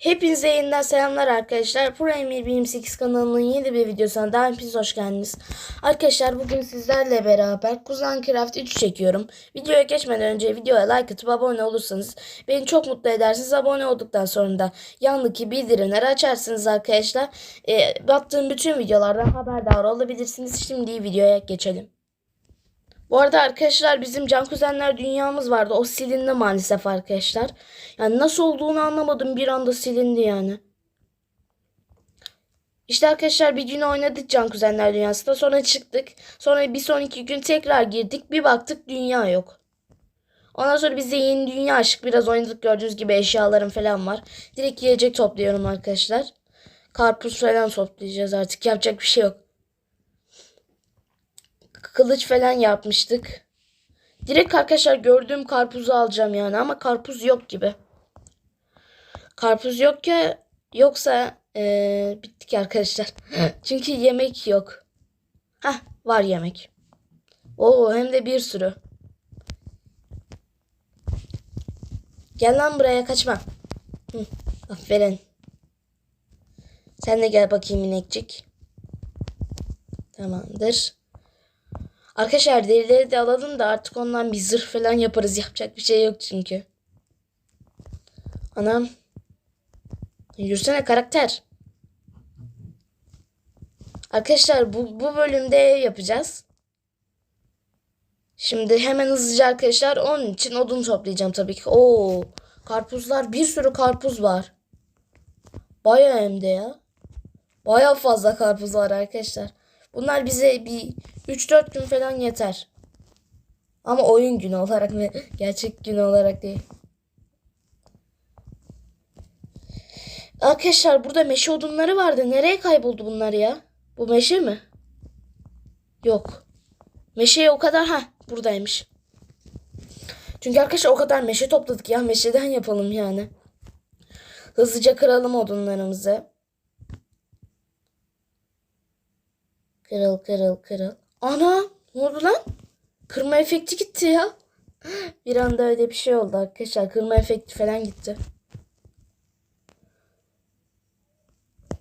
Hepinize yeniden selamlar arkadaşlar. Pro Emir 28 kanalının yeni bir videosuna daha hepiniz hoş geldiniz. Arkadaşlar bugün sizlerle beraber Kuzan Craft 3 çekiyorum. Videoya geçmeden önce videoya like atıp abone olursanız beni çok mutlu edersiniz. Abone olduktan sonra da yandaki bildirimleri açarsınız arkadaşlar. E, baktığım bütün videolardan haberdar olabilirsiniz. Şimdi videoya geçelim. Bu arada arkadaşlar bizim Can Kuzenler dünyamız vardı. O silindi maalesef arkadaşlar. Yani nasıl olduğunu anlamadım. Bir anda silindi yani. İşte arkadaşlar bir gün oynadık Can Kuzenler dünyasında. Sonra çıktık. Sonra bir sonraki gün tekrar girdik. Bir baktık dünya yok. Ondan sonra biz de yeni dünya açtık. Biraz oynadık gördüğünüz gibi eşyalarım falan var. Direkt yiyecek topluyorum arkadaşlar. Karpuz falan toplayacağız artık. Yapacak bir şey yok kılıç falan yapmıştık. Direkt arkadaşlar gördüğüm karpuzu alacağım yani ama karpuz yok gibi. Karpuz yok ya yoksa ee, bittik arkadaşlar. Çünkü yemek yok. Hah var yemek. Oo hem de bir sürü. Gel lan buraya kaçma. Hı, aferin. Sen de gel bakayım inekçik. Tamamdır. Arkadaşlar derileri de alalım da artık ondan bir zırh falan yaparız. Yapacak bir şey yok çünkü. Anam. Yürüsene karakter. Arkadaşlar bu, bu bölümde yapacağız. Şimdi hemen hızlıca arkadaşlar onun için odun toplayacağım tabii ki. Oo, karpuzlar bir sürü karpuz var. Baya hem de ya. Baya fazla karpuz var arkadaşlar. Bunlar bize bir 3-4 gün falan yeter. Ama oyun günü olarak ve gerçek günü olarak değil. Arkadaşlar burada meşe odunları vardı. Nereye kayboldu bunlar ya? Bu meşe mi? Yok. Meşeye o kadar ha buradaymış. Çünkü arkadaşlar o kadar meşe topladık ya. Meşeden yapalım yani. Hızlıca kıralım odunlarımızı. Kırıl kırıl kırıl. Ana ne oldu lan? Kırma efekti gitti ya. Bir anda öyle bir şey oldu arkadaşlar. Kırma efekti falan gitti.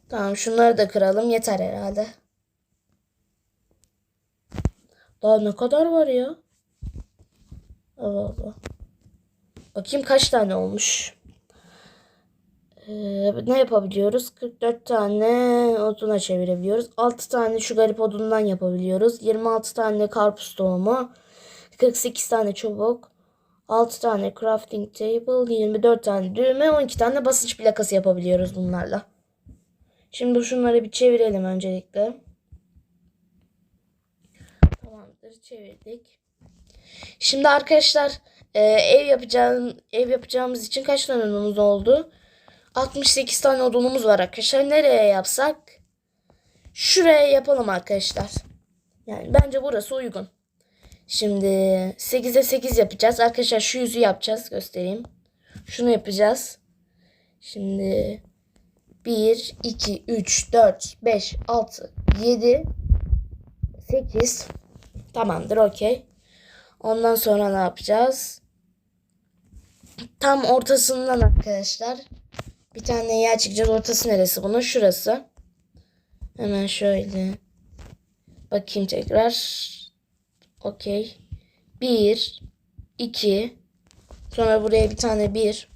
Tamam şunları da kıralım. Yeter herhalde. Daha ne kadar var ya? Allah Allah. Bakayım kaç tane olmuş. Ee, ne yapabiliyoruz? 44 tane oduna çevirebiliyoruz. 6 tane şu garip odundan yapabiliyoruz. 26 tane karpuz tohumu. 48 tane çubuk. 6 tane crafting table. 24 tane düğme. 12 tane basınç plakası yapabiliyoruz bunlarla. Şimdi şunları bir çevirelim öncelikle. Tamamdır çevirdik. Şimdi arkadaşlar e, ev yapacağım ev yapacağımız için kaç odunumuz oldu? 68 tane odunumuz var arkadaşlar. Nereye yapsak? Şuraya yapalım arkadaşlar. Yani bence burası uygun. Şimdi 8'e 8 yapacağız. Arkadaşlar şu yüzü yapacağız. Göstereyim. Şunu yapacağız. Şimdi 1, 2, 3, 4, 5, 6, 7, 8. Tamamdır okey. Ondan sonra ne yapacağız? Tam ortasından arkadaşlar bir tane yer çıkacağız. Ortası neresi bunun? Şurası. Hemen şöyle. Bakayım tekrar. Okey. Bir. iki. Sonra buraya bir tane bir.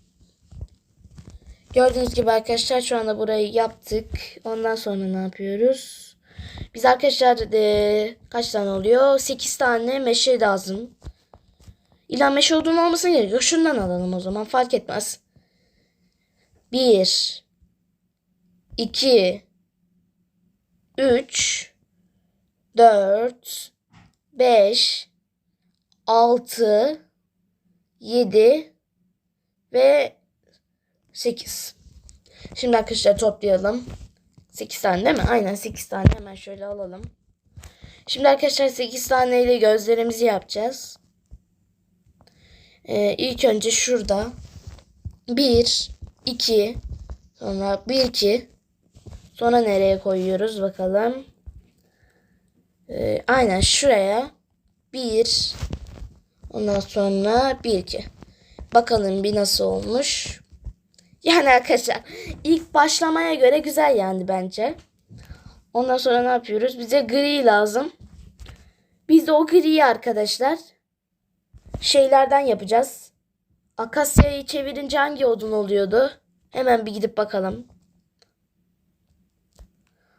Gördüğünüz gibi arkadaşlar şu anda burayı yaptık. Ondan sonra ne yapıyoruz? Biz arkadaşlar de, kaç tane oluyor? 8 tane meşe lazım. İlla meşe odun olmasına gerek yok. Şundan alalım o zaman. Fark etmez. 1 2 3 4 5 6 7 ve 8. Şimdi arkadaşlar toplayalım. 8 tane değil mi? Aynen 8 tane hemen şöyle alalım. Şimdi arkadaşlar 8 tane ile gözlerimizi yapacağız. Ee, ilk önce şurada 1 2 sonra 1 2 sonra nereye koyuyoruz bakalım. Ee, aynen şuraya 1 ondan sonra 1 2 bakalım bir nasıl olmuş. Yani arkadaşlar ilk başlamaya göre güzel yani bence. Ondan sonra ne yapıyoruz? Bize gri lazım. Biz de o griyi arkadaşlar şeylerden yapacağız. Akasya'yı çevirince hangi odun oluyordu? Hemen bir gidip bakalım.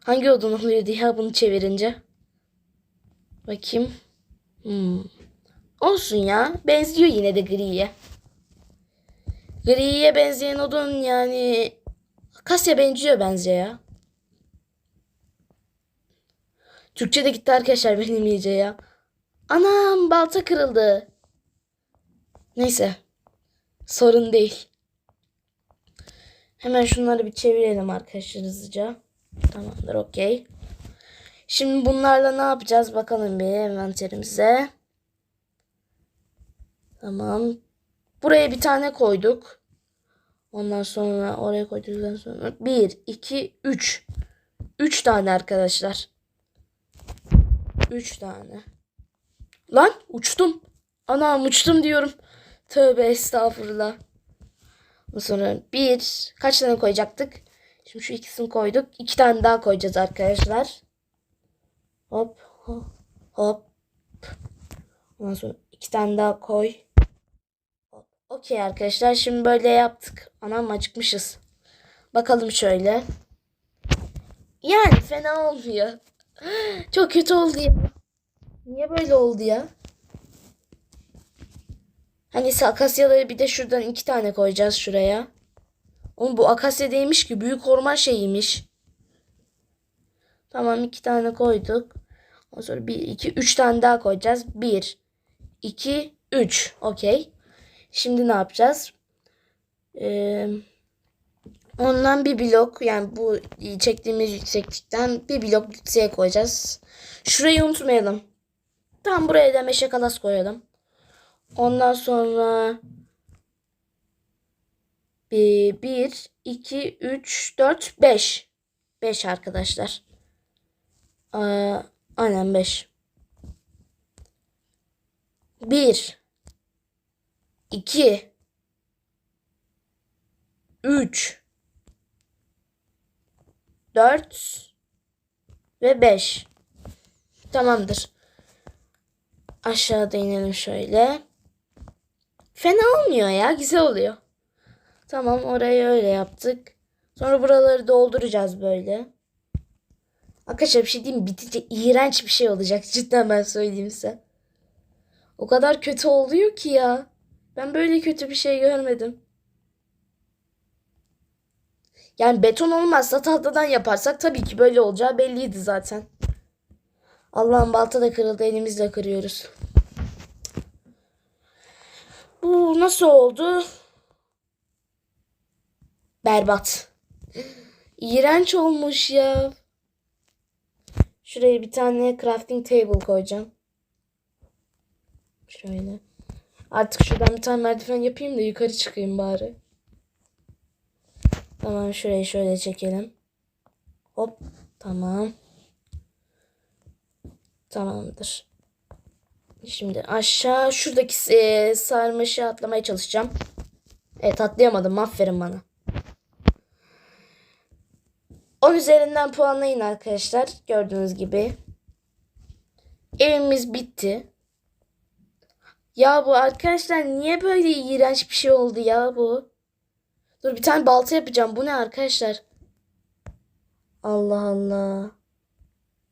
Hangi odun oluyordu ya bunu çevirince? Bakayım. Hmm. Olsun ya. Benziyor yine de griye. Griye benzeyen odun yani Akasya benziyor bence ya. Türkçe de gitti arkadaşlar benim iyice ya. Anam balta kırıldı. Neyse. Sorun değil. Hemen şunları bir çevirelim arkadaşlar hızlıca. Tamamdır okey. Şimdi bunlarla ne yapacağız bakalım bir envanterimize. Tamam. Buraya bir tane koyduk. Ondan sonra oraya koyduktan sonra 1, 2, 3. 3 tane arkadaşlar. 3 tane. Lan uçtum. Anam uçtum diyorum. Tövbe estağfurullah. Ondan sonra bir kaç tane koyacaktık? Şimdi şu ikisini koyduk. İki tane daha koyacağız arkadaşlar. Hop hop hop. Ondan sonra iki tane daha koy. Okey arkadaşlar şimdi böyle yaptık. Anam acıkmışız. Bakalım şöyle. Yani fena olmuyor. Çok kötü oldu ya. Niye böyle oldu ya? Hani akasyaları bir de şuradan iki tane koyacağız şuraya. Oğlum bu akasya değilmiş ki büyük orman şeyiymiş. Tamam iki tane koyduk. Ondan sonra bir, iki, üç tane daha koyacağız. Bir, iki, üç. Okey. Şimdi ne yapacağız? Ee, ondan bir blok yani bu çektiğimiz yükseklikten bir blok yükseğe koyacağız. Şurayı unutmayalım. Tam buraya da meşe kalas koyalım. Ondan sonra 1, 1 2, 3, 4, 5. 5 arkadaşlar. Ee, aynen 5. 1 2 3 4 ve 5. Tamamdır. Aşağıda inelim şöyle. Fena olmuyor ya. Güzel oluyor. Tamam orayı öyle yaptık. Sonra buraları dolduracağız böyle. Arkadaşlar bir şey diyeyim? Bitince iğrenç bir şey olacak. Cidden ben söyleyeyim size. O kadar kötü oluyor ki ya. Ben böyle kötü bir şey görmedim. Yani beton olmazsa tahtadan yaparsak tabii ki böyle olacağı belliydi zaten. Allah'ın balta da kırıldı elimizle kırıyoruz. Bu nasıl oldu? Berbat. İğrenç olmuş ya. Şuraya bir tane crafting table koyacağım. Şöyle. Artık şuradan bir tane merdiven yapayım da yukarı çıkayım bari. Tamam şurayı şöyle çekelim. Hop. Tamam. Tamamdır. Şimdi aşağı şuradaki e, sarmaşı atlamaya çalışacağım. Evet atlayamadım. Aferin bana. 10 üzerinden puanlayın arkadaşlar. Gördüğünüz gibi. Evimiz bitti. Ya bu arkadaşlar niye böyle iğrenç bir şey oldu ya bu? Dur bir tane balta yapacağım. Bu ne arkadaşlar? Allah Allah.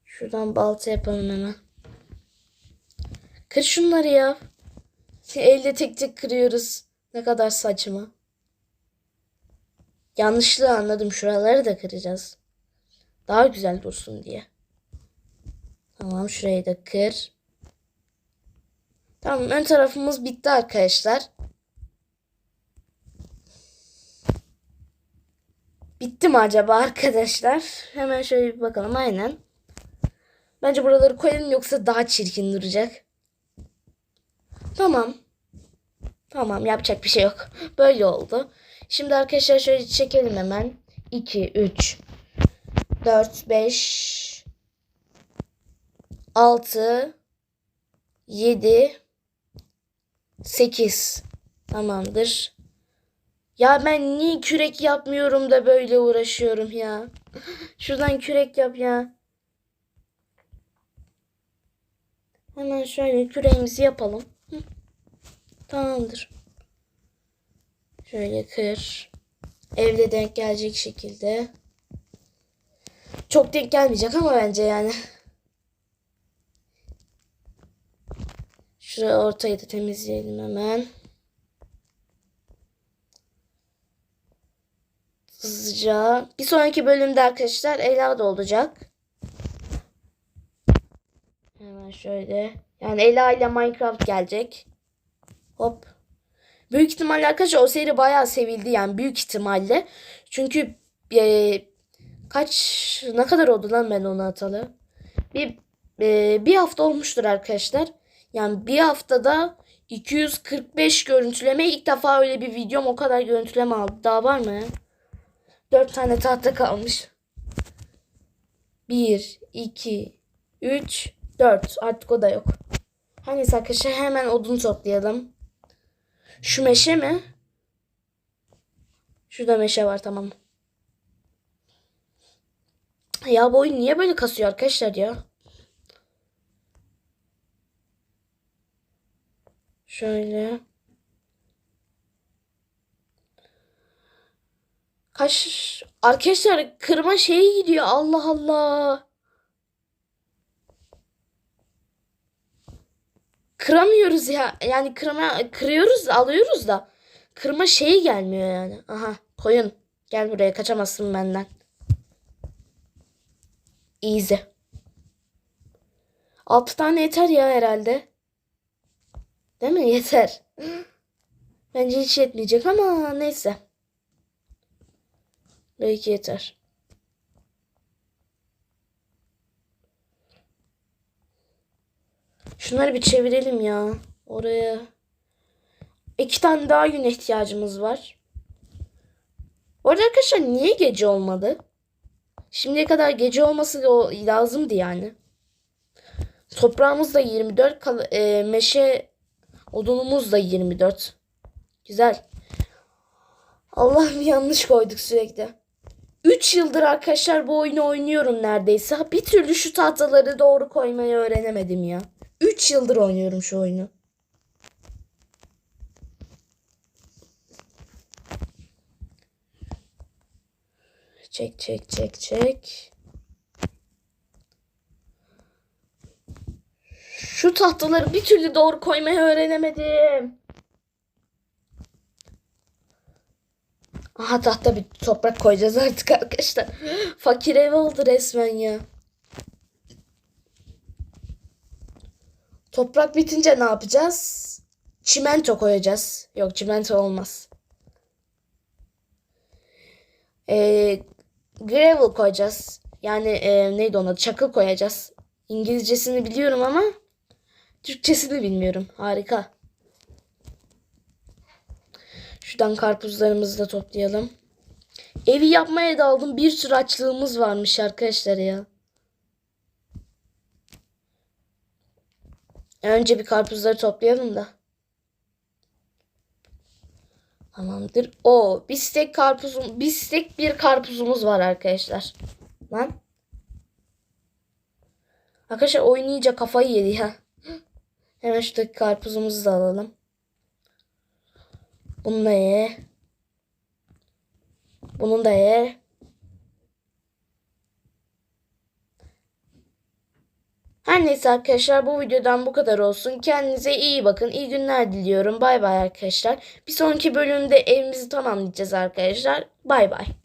Şuradan balta yapalım hemen. Kır şunları ya. Elde tek tek kırıyoruz. Ne kadar saçma. Yanlışlığı anladım. Şuraları da kıracağız. Daha güzel dursun diye. Tamam şurayı da kır. Tamam ön tarafımız bitti arkadaşlar. Bitti mi acaba arkadaşlar? Hemen şöyle bir bakalım. Aynen. Bence buraları koyalım yoksa daha çirkin duracak. Tamam. Tamam yapacak bir şey yok. Böyle oldu. Şimdi arkadaşlar şöyle çekelim hemen. 2, 3, 4, 5, 6, 7, 8. Tamamdır. Ya ben niye kürek yapmıyorum da böyle uğraşıyorum ya. Şuradan kürek yap ya. Hemen şöyle küreğimizi yapalım. Tamamdır. Şöyle kır. Evde denk gelecek şekilde. Çok denk gelmeyecek ama bence yani. Şurayı ortayı da temizleyelim hemen. Hızlıca. Bir sonraki bölümde arkadaşlar Ela da olacak. Hemen şöyle. Yani Ela ile Minecraft gelecek. Hop. Büyük ihtimalle arkadaşlar o seri bayağı sevildi yani büyük ihtimalle. Çünkü e, kaç ne kadar oldu lan ben onu atalı? Bir e, bir hafta olmuştur arkadaşlar. Yani bir haftada 245 görüntüleme ilk defa öyle bir videom o kadar görüntüleme aldı. Daha var mı? 4 tane tahta kalmış. 1, 2, 3, 4. Artık o da yok. Hangisi arkadaşlar hemen odun toplayalım. Şu meşe mi? Şurada meşe var tamam. Ya bu oyun niye böyle kasıyor arkadaşlar ya? Şöyle. Kaç arkadaşlar kırma şeye gidiyor Allah Allah. Kıramıyoruz ya. Yani kırma kırıyoruz alıyoruz da kırma şeyi gelmiyor yani. Aha koyun. Gel buraya kaçamazsın benden. Easy. 6 tane yeter ya herhalde. Değil mi? Yeter. Bence hiç yetmeyecek ama neyse. Belki yeter. Şunları bir çevirelim ya. Oraya. İki tane daha güne ihtiyacımız var. Bu arada arkadaşlar niye gece olmadı? Şimdiye kadar gece olması lazımdı yani. Toprağımız da 24. Kal e, meşe odunumuz da 24. Güzel. Allah'ım yanlış koyduk sürekli. 3 yıldır arkadaşlar bu oyunu oynuyorum neredeyse. Bir türlü şu tahtaları doğru koymayı öğrenemedim ya. 3 yıldır oynuyorum şu oyunu. Çek çek çek çek. Şu tahtaları bir türlü doğru koymayı öğrenemedim. Aha tahta bir toprak koyacağız artık arkadaşlar. Fakir ev oldu resmen ya. Toprak bitince ne yapacağız? Çimento koyacağız. Yok çimento olmaz. Ee, gravel koyacağız. Yani e, neydi ona? Çakıl koyacağız. İngilizcesini biliyorum ama Türkçesini bilmiyorum. Harika. Şuradan karpuzlarımızı da toplayalım. Evi yapmaya daldım. Bir sürü açlığımız varmış arkadaşlar ya. Önce bir karpuzları toplayalım da. Tamamdır. O bistek karpuzum bistek bir karpuzumuz var arkadaşlar. Lan. Arkadaşlar oyun iyice kafayı yedi ya. Hemen şuradaki karpuzumuzu da alalım. Bunu da ye. Bunun da ye. Her neyse arkadaşlar bu videodan bu kadar olsun. Kendinize iyi bakın. İyi günler diliyorum. Bay bay arkadaşlar. Bir sonraki bölümde evimizi tamamlayacağız arkadaşlar. Bay bay.